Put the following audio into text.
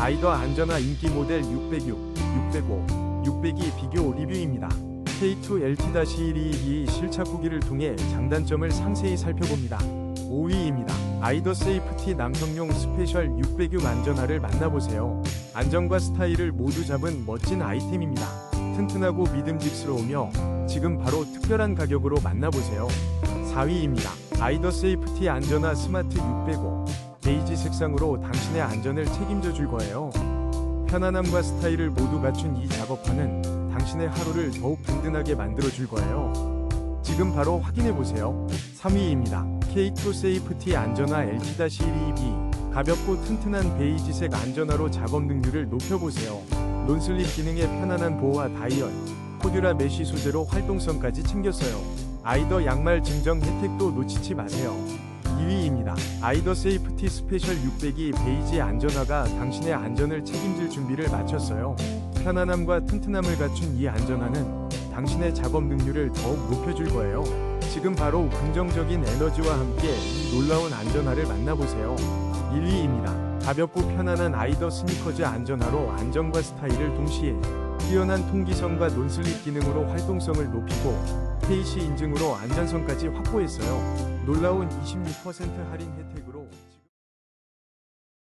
아이더 안전화 인기 모델 606, 605, 602 비교 리뷰입니다. K2 LT-122 실착 후기를 통해 장단점을 상세히 살펴봅니다. 5위입니다. 아이더 세이프티 남성용 스페셜 606 안전화를 만나보세요. 안정과 스타일을 모두 잡은 멋진 아이템입니다. 튼튼하고 믿음직스러우며 지금 바로 특별한 가격으로 만나보세요. 4위입니다. 아이더 세이프티 안전화 스마트 605 베이지 색상으로 당신의 안전을 책임져 줄 거예요. 편안함과 스타일을 모두 갖춘 이 작업화는 당신의 하루를 더욱 든든하게 만들어 줄 거예요. 지금 바로 확인해 보세요. 3위입니다. K2 세이프티 안전화 LT-12B 가볍고 튼튼한 베이지색 안전화로 작업 능률을 높여보세요. 논슬립 기능의 편안한 보호와 다이얼, 코듀라 메쉬 소재로 활동성까지 챙겼어요. 아이더 양말 증정 혜택도 놓치지 마세요. 2위입니다. 아이더 세이프티 스페셜 600이 베이지 안전화가 당신의 안전을 책임질 준비를 마쳤어요. 편안함과 튼튼함을 갖춘 이 안전화는 당신의 작업 능률을 더욱 높여줄 거예요. 지금 바로 긍정적인 에너지와 함께 이 놀라운 안전화를 만나보세요. 1위입니다. 가볍고 편안한 아이더 스니커즈 안전화로 안정과 스타일을 동시에 뛰어난 통기성과 논슬립 기능으로 활동성을 높이고 KC 인증으로 안전성까지 확보했어요. 놀라운 26% 할인 혜택으로